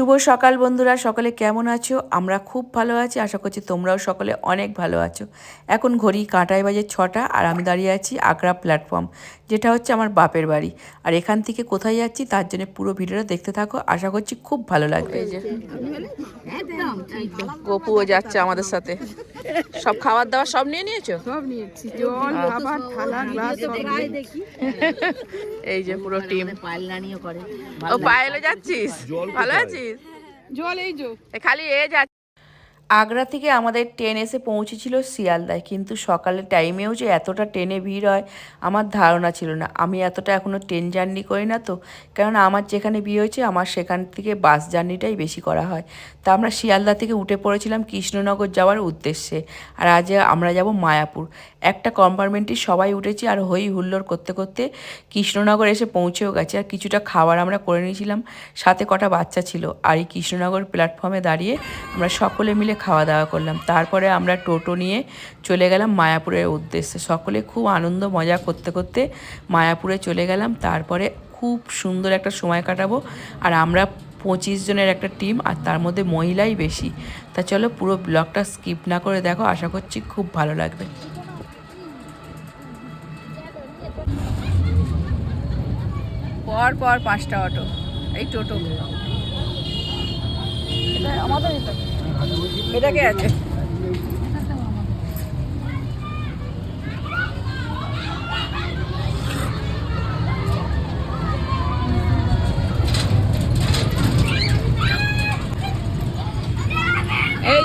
শুভ সকাল বন্ধুরা সকলে কেমন আছো? আমরা খুব ভালো আছি আশা করছি তোমরাও সকলে অনেক ভালো আছো। এখন ঘড়ি কাঁটায় বাজে ছটা আর আমি দাঁড়িয়ে আছি আগ্রা প্ল্যাটফর্ম যেটা হচ্ছে আমার বাপের বাড়ি। আর এখান থেকে কোথায় যাচ্ছি তার জন্য পুরো ভিডিওটা দেখতে থাকো আশা করছি খুব ভালো লাগবে। এই যে। গপুও যাচ্ছে আমাদের সাথে। সব খাবার দাবার সব নিয়ে নিয়েছো? সব নিয়েছি। জল খাবার থালা গ্লাস সব এই যে পুরো টিম করে। ও পায়েলে যাচ্ছিস? ভালো আছিস? জল এই যে। খালি এ যা আগ্রা থেকে আমাদের ট্রেন এসে পৌঁছেছিল শিয়ালদায়। কিন্তু সকালের টাইমেও যে এতটা ট্রেনে ভিড় হয়, আমার ধারণা ছিল না। আমি এতটা এখনও ট্রেন জার্নি করি না তো। কেননা আমার যেখানে বিয়ে হয়েছে, আমার সেখান থেকে বাস জার্নিটাই বেশি করা হয়। তা আমরা শিয়ালদা থেকে উঠে পড়েছিলাম কৃষ্ণনগর যাওয়ার উদ্দেশ্যে। আর আজ আমরা যাব মায়াপুর। একটা কম্পার্টমেন্টে সবাই উঠেছি আর হই হুল্লোড় করতে করতে কৃষ্ণনগর এসে পৌঁছেও গেছে। আর কিছুটা খাবার আমরা করে নিয়েছিলাম। সাথে কটা বাচ্চা ছিল। আর এই কৃষ্ণনগর প্ল্যাটফর্মে দাঁড়িয়ে আমরা সকলে মিলে খাওয়া দাওয়া করলাম। তারপরে আমরা টোটো নিয়ে চলে গেলাম মায়াপুরের উদ্দেশ্যে। সকলে খুব আনন্দ মজা করতে করতে মায়াপুরে চলে গেলাম। তারপরে খুব সুন্দর একটা সময় কাটাবো। আর আমরা পঁচিশ জনের একটা টিম আর তার মধ্যে মহিলাই বেশি। তা চলো পুরো ব্লগটা স্কিপ না করে দেখো আশা করছি খুব ভালো লাগবে। পর পর পাঁচটা অটো এই টোটো। আমাদের এটা এটা কে আছে। এই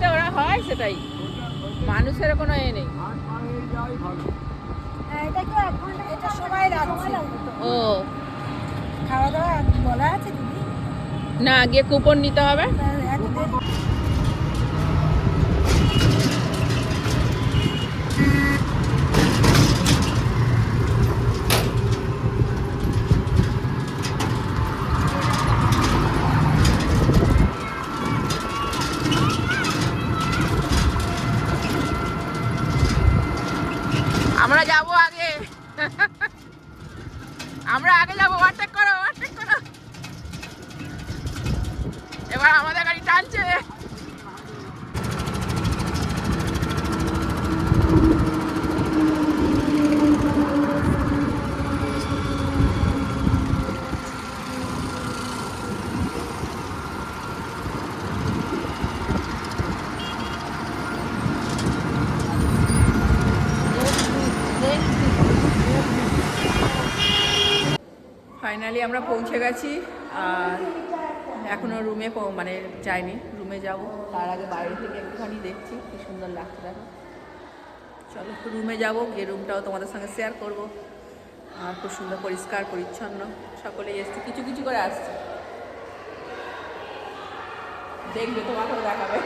যে ওরা হয় সেটাই। মানুষের কোনো এ নেই। এটা কি এক ঘণ্টা এটা সবাই রাখছে। ও। খাওয়া দাওয়া বলা আছে দিদি? না গিয়ে কুপন নিতে হবে এক দেড় আমরা যাব আগে আমরা আগে যাব ওভারটেক করো ওভারটেক করো এবার আমাদের গাড়ি টানছে ফাইনালি আমরা পৌঁছে গেছি, আর এখনও রুমে মানে যাইনি রুমে যাব। তার আগে বাইরে থেকে একটুখানি দেখছি, কি সুন্দর লাগছে দেখো। চলো রুমে যাব, গিয়ে রুমটাও তোমাদের সঙ্গে শেয়ার করব। আর খুব সুন্দর, পরিষ্কার, পরিচ্ছন্ন, সকলেই এসছে, কিছু কিছু করে আসছে। দেখবে, তোমাকেও দেখাবে।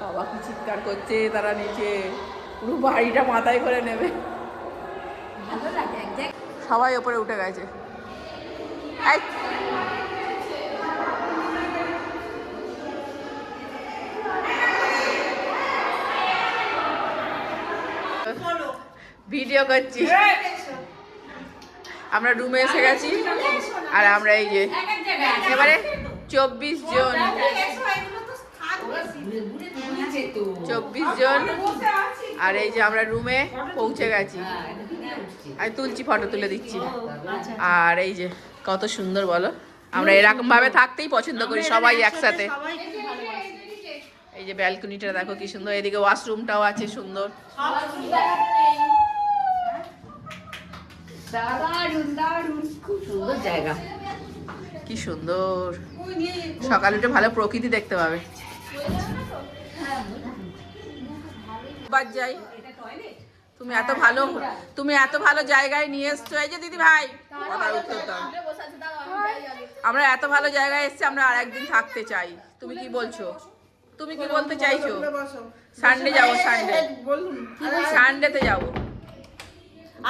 বাবা, কি চিৎকার করছে, তারা নিচে পুরো বাড়িটা মাথায় করে নেবে। সবাই ওপরে উঠে গেছে। ভিডিও করছি। আমরা রুমে এসে গেছি, আর আমরা এই যে, এবারে চব্বিশ জন। চব্বিশ জন, আর এই যে আমরা রুমে পৌঁছে গেছি। আমি তুলছি ফটো তুলে দিচ্ছি। আর এই যে কত সুন্দর বলো। আমরা এরকম ভাবে থাকতেই পছন্দ করি সবাই একসাথে। এই যে ব্যালকনিটা দেখো কি সুন্দর এদিকে ওয়াশরুমটাও আছে সুন্দর। খুব সুন্দর জায়গা। কি সুন্দর। সকালে উঠে ভালো প্রকৃতি দেখতে পাবে। বাদ যাই। তুমি এত ভালো তুমি এত ভালো জায়গায় নিয়ে এসছো। এই যে দিদি ভাই কথার উত্তর দাও। আমরা এত ভালো জায়গায় এসেছি আমরা আর একদিন থাকতে চাই। তুমি কি বলছো? তুমি কি বলতে চাইছো? সানডে যাব সানডে সানডেতে যাব।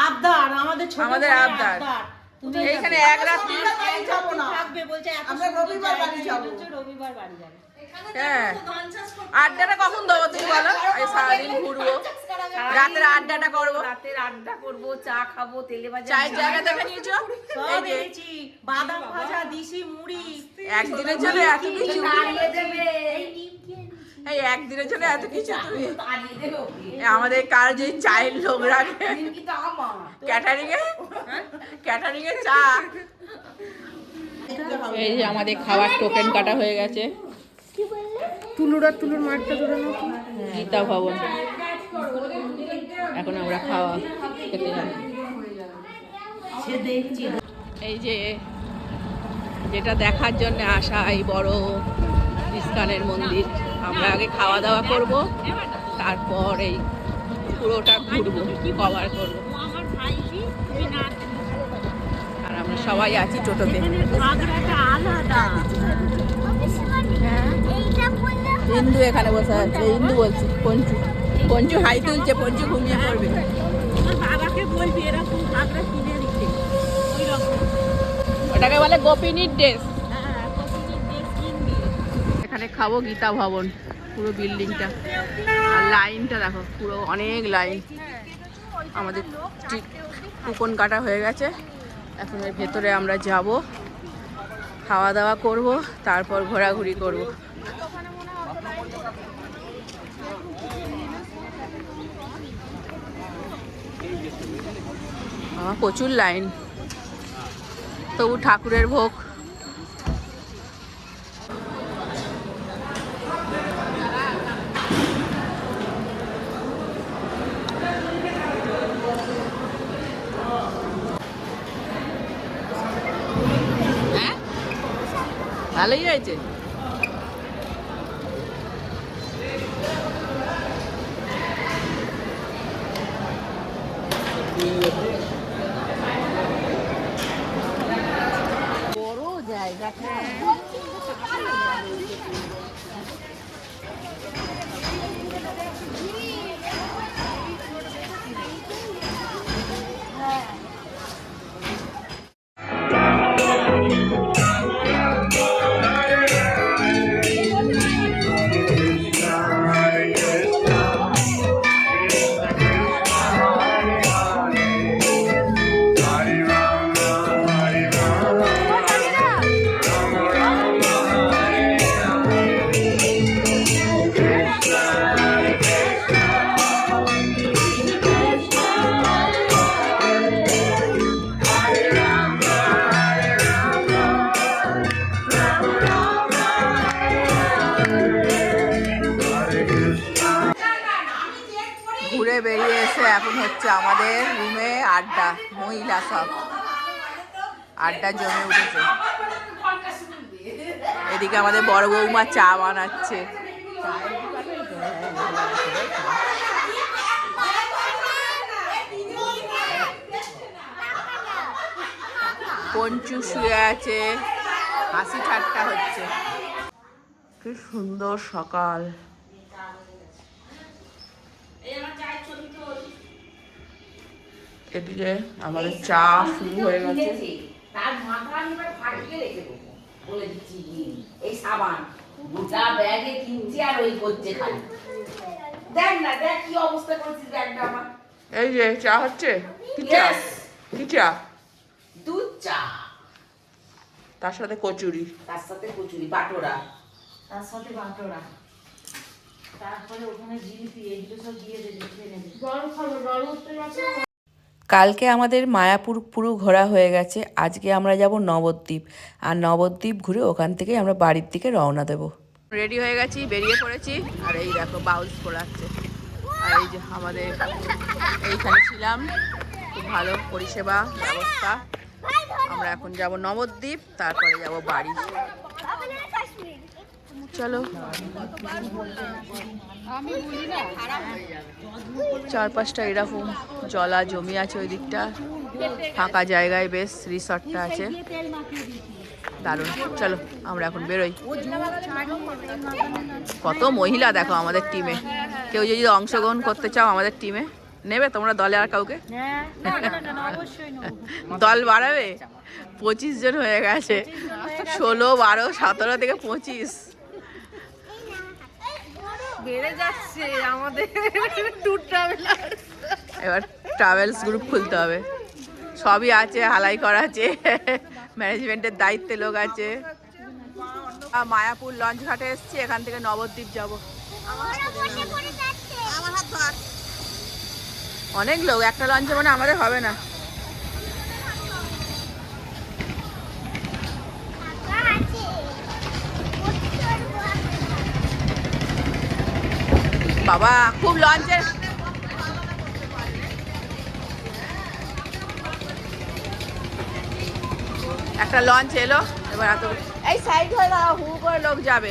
আবদার আমাদের আমাদের আবদার। এইখানে এক রাত্রি যাব থাকবে বলছে আমরা রবিবার বাড়ি যাব। রবিবার বাড়ি যাবে। হ্যাঁ। আড্ডাটা কখন দেবো তুমি বলো? সারাদিন ঘুরবো। রাতের আড্ডাটা করব। রাতের আড্ডা করব চা খাব তেলে ভাজা চায়ের জায়গা দেখে নিয়েছো? সব এই এনেছি বাদাম ভাজা দিশি মুড়ি। একদিনের জন্য এত কিছু এই একদিনের জন্য এত কিছু তুমি? আমাদের কার যে চায়ের লোক রাখে? ক্যাটারিং এ? ক্যাটারিং এ চা। এই যে আমাদের খাবার টোকেন কাটা হয়ে গেছে। তুলুরা তুলুর মাঠটা ধরে নাও তো। গীতা ভবন। এখন আমরা খাওয়া খেতে যাব। দেখছি এই যে যেটা দেখার জন্য আসা এই বড় ইস্কানের মন্দির। আমরা আগে খাওয়া দাওয়া করব তারপর এই পুরোটা ঘুরবো কভার করব। আর আমরা সবাই আছি টোটোতে। ইন্দু এখানে বসে আছে ইন্দু বলছি পঞ্চু। পঞ্চু হাই তুলছে পঞ্চু ঘুমিয়ে পড়বে। বাবাকে বলবি এরকম ঘাগরা কিনে দিতে ওটাকে বলে গোপিনীর ড্রেস। হ্যাঁ এখানে খাব গীতা ভবন পুরো বিল্ডিংটা। আর লাইনটা দেখো পুরো অনেক লাইন। আমাদের ঠিক কুপন কাটা হয়ে গেছে। এখন এর ভেতরে আমরা যাব খাওয়া দাওয়া করব তারপর ঘোরাঘুরি করব। আমার প্রচুর লাইন। তবু ঠাকুরের ভোগ। হ্যাঁ? ভালোই হয়েছে। বড় জায়গাটা বেরিয়ে এসে এখন হচ্ছে আমাদের রুমে আড্ডা, মহিলা সব। আড্ডা জমে উঠেছে। এদিকে আমাদের বড় বৌমা চা বানাচ্ছে। পঞ্চু শুয়ে আছে। হাসি ঠাট্টা হচ্ছে। কি সুন্দর সকাল। এদিকে আমাদের চা শুরু হয়ে গেছে। তার মাথা আমি ফাটিয়ে রেখে দেবো। বলে দিচ্ছি এই সাবান গোটা ব্যাগে কিনছি আর ওই করছে খালি। দেখ না দেখ কি অবস্থা করছিস ব্যাগটা আমার। এই যে চা হচ্ছে? কি চা? কি চা? দুধ চা। তার সাথে কচুরি। তার সাথে কচুরি বাটোরা। তার সাথে বাটোরা। তারপরে ওখানে জিলিপি এগুলো সব দিয়ে দেবে খেয়ে নেবে। জল খাব জল উঠতে যাচ্ছে। কালকে আমাদের মায়াপুর পুরো ঘোরা হয়ে গেছে। আজকে আমরা যাব নবদ্বীপ। আর নবদ্বীপ ঘুরে ওখান থেকে আমরা বাড়ির দিকে রওনা দেব। রেডি হয়ে গেছি, বেরিয়ে পড়েছি। আর এই দেখো বাউলস পড়াচ্ছে আর এই যে আমাদের এইখানে ছিলাম। খুব ভালো পরিষেবা, ব্যবস্থা। আমরা এখন যাব নবদ্বীপ, তারপরে যাব বাড়ি। চলো। চার পাঁচটা এরকম জলা জমি আছে ওই দিকটা। ফাঁকা জায়গায় বেশ, রিসর্টটা আছে। দারুণ। চলো, আমরা এখন বেরোই। কত মহিলা দেখো আমাদের টিমে কেউ যদি অংশগ্রহণ করতে চাও আমাদের টিমে নেবে তোমরা দলে আর কাউকে? দল বাড়াবে? পঁচিশ জন হয়ে গেছে। ষোলো, বারো, সতেরো থেকে পঁচিশ। বেড়ে যাচ্ছে আমাদের ট্যুর ট্রাভেলার এবার ট্রাভেলস গ্রুপ খুলতে হবে। সবই আছে হালাই করা আছে ম্যানেজমেন্টের দায়িত্বে লোক আছে। মায়াপুর লঞ্চ ঘাটে এসছি এখান থেকে নবদ্বীপ যাব। অনেক লোক একটা লঞ্চে মানে আমাদের হবে না। বাবা, খুব লঞ্চের একটা লঞ্চ এলো, এবার এত এই সাইড হয়ে দাও হু করে লোক যাবে।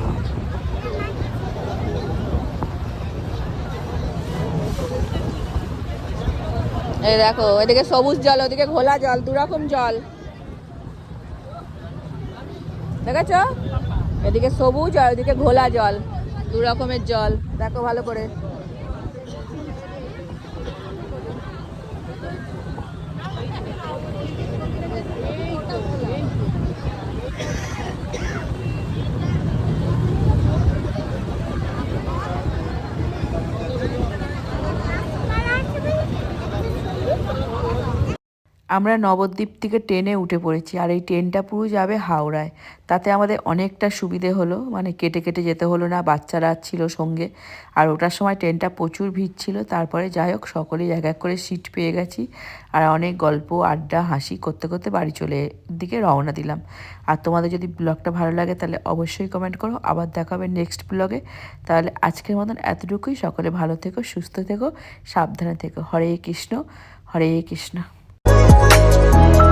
এই দেখো, এদিকে সবুজ জল, ওদিকে ঘোলা জল দু রকম জল। দেখেছ? এদিকে সবুজ আর ওদিকে ঘোলা জল দু রকমের জল। দেখো ভালো করে। আমরা নবদ্বীপ থেকে ট্রেনে উঠে পড়েছি আর এই ট্রেনটা পুরো যাবে হাওড়ায়। তাতে আমাদের অনেকটা সুবিধে হলো মানে কেটে কেটে যেতে হলো না, বাচ্চারা ছিল সঙ্গে। আর ওটার সময় ট্রেনটা প্রচুর ভিড় ছিল, তারপরে যাই হোক, সকলেই এক এক করে সিট পেয়ে গেছি আর অনেক গল্প, আড্ডা, হাসি করতে করতে বাড়ি চলে দিকে রওনা দিলাম। আর তোমাদের যদি ব্লগটা ভালো লাগে তাহলে অবশ্যই কমেন্ট করো। আবার দেখা হবে নেক্সট ব্লগে। তাহলে আজকের মতন এতটুকুই। সকলে ভালো থেকো, সুস্থ থেকো, সাবধানে থেকো। হরে কৃষ্ণ হরে কৃষ্ণ। Thank you.